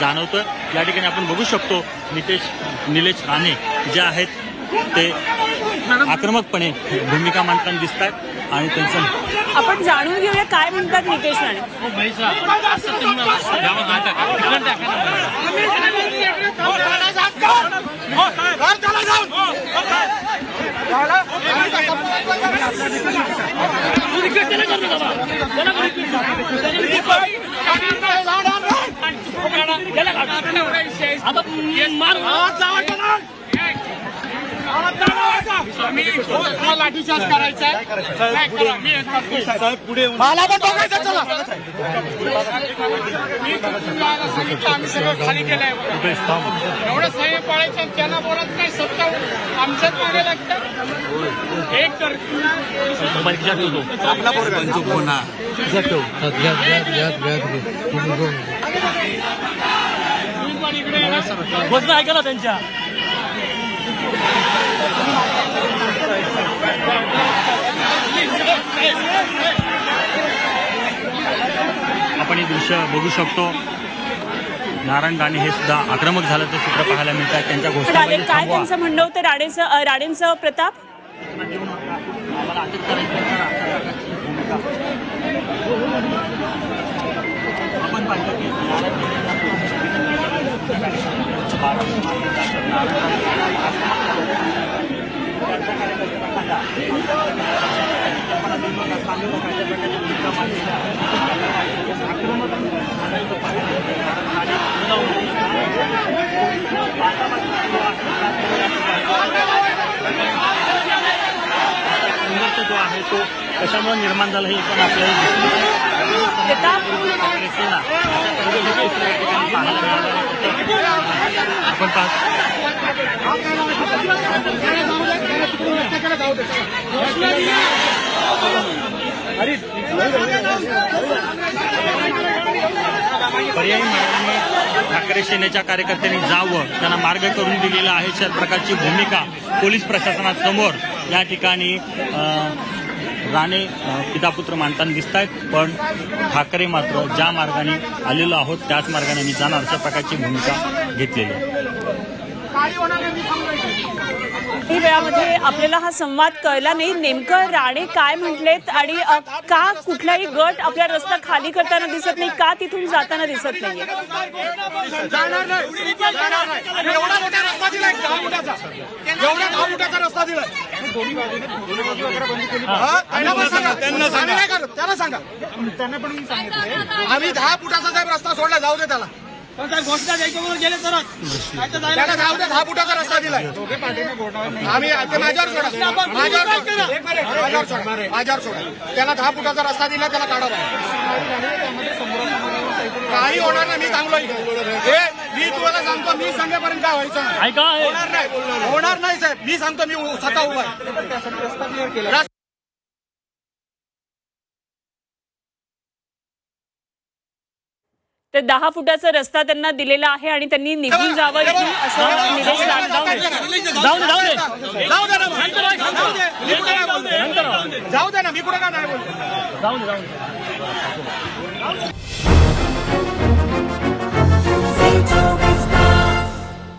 जाणवतोय. या ठिकाणी आपण बघू शकतो नितेश निलेश राणे जे आहेत ते आक्रमकपणे भूमिका मांडताना दिसत आहेत आणि त्यांचं आपण जाणून घेऊया काय म्हणतात नितेश राणे. लाठीचार्ज करायचा. मला पण बघायचं चला. मी सांगितलं आम्ही सगळं खाली केलंय एवढं संयम पाळायचं त्यांना बोलत नाही सत्ता आमच्याच मागे लागतं एक तर ना, घोषणा ऐका ना? त्यांच्या? आपण हे दृश्य बघू शकतो. नारायण राणे हे सुद्धा आक्रमक झाल्याचं चित्र पाहायला मिळतात त्यांच्या राणे घोषणामध्ये काय. त्यांचं म्हणणं होतं? राणेचं राणेंचं प्रताप? आम्हाला अटक करायची आहे, करा. अशा प्रकारची भूमिका. आपण पाहिलं की संघर्ष जो आहे तो कशामुळे निर्माण झाला हे पण आपल्याला आपण पाहतो. पर्यायी मार्गाने ठाकरे सेनेच्या कार्यकर्त्यांनी जावं त्यांना मार्ग करून दिलेला आहे. अशा प्रकारची भूमिका पोलीस प्रशासनासमोर या ठिकाणी राणे पितापुत्र मानताना दिसत आहेत पण ठाकरे मात्र ज्या मार्गाने आलेलो आहोत त्याच मार्गाने मी जाणार अशा प्रकारची भूमिका घेतलेली आहे. काही वेळामध्ये आपल्याला हा संवाद कळला नाही. नेमकं राणे काय म्हटलेत आणि का कुठलाही गट आपला रस्ता खाली करताना दिसत नाही का तिथून जाताना दिसत नाहीये? नाही त्यांना सांगा त्यांना सांगा नाही पण सांगितलं आम्ही दहा फुटाचा साहेब रस्ता सोडला जाऊ दे त्याला. घोषणा द्यायच्या गेले तर त्याला दहा फुटाचा रस्ता दिलाय. आम्ही ते माझ्यावर सोडा. माझ्यावर सोडा. माझ्यावर सोडा. माझ्यावर सोडा. त्याला दहा फुटाचा रस्ता दिला त्याला. काही होणार नाही मी चांगलो हे मी तुम्हाला सांगतो मी सांगेपर्यंत काय व्हायचं नाही. ऐका हे. होणार नाही. होणार नाही साहेब. मी सांगतो मी स्वतः उभा आहे. रस्ता तर दहा फुटाचा रस्ता त्यांना दिलेला आहे आणि त्यांनी निघून जावं असं निलेश राणे जाऊ दे. जाऊ दे जाऊ दे. ना मग. जाऊ दे. मी कुठे काय बोलतो? जाऊ दे ना मी कुठे काय नाही बोलतो? जाऊ दे जाऊ दे.